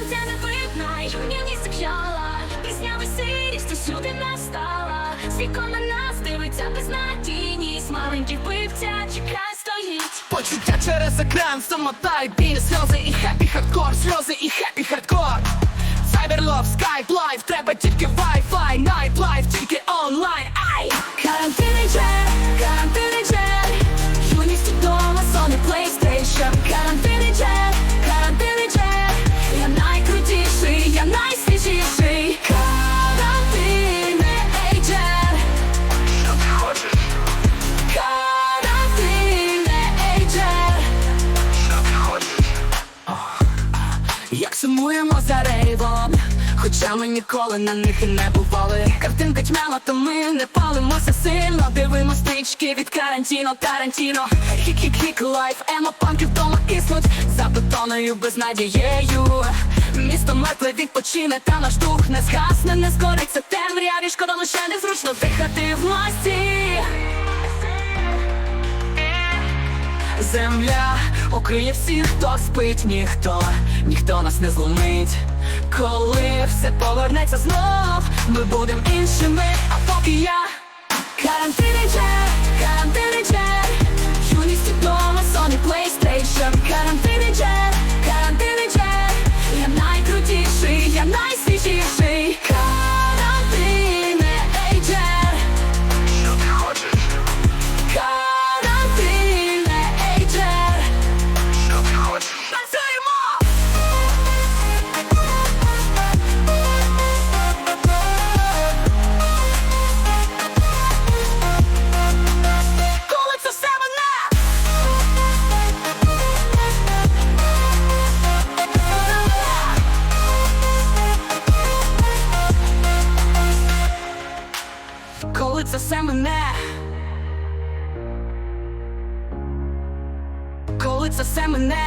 сонця не видно, юність закчала, пісня весілість усюди настала. З вікон на нас дивиться безнадійність, маленький вбивця чекає стоїть. Почуття через екран, самота і біль, сльози і хеппі хардкор, сльози і хеппі хардкор. Cyberlove, Skype Life, треба тільки Wi-Fi, Night Life, тільки Як сумуємо за рейвом Хоча ми ніколи на них і не бували. Картинка тьмяна, то ми не палимося сильно. Дивимо стрічки від Карантіно, Тарантіно. Хік-хік-хік, лайф, емо, панки вдома киснуть. За бетоною безнадією Місто мертве відпочине, та наш дух не згасне, не скориться темряві, шкода лише незручно дихати в масі Земля укриє всіх, хто спить, ніхто, ніхто нас не зломить. Коли все повернеться знов, ми будемо іншими, а поки я карантинний джер, юність вдома, Sony PlayStation. Карантинний джер, я найкрутіший, я найсвіжіший. Коли це все мене. Коли це все мене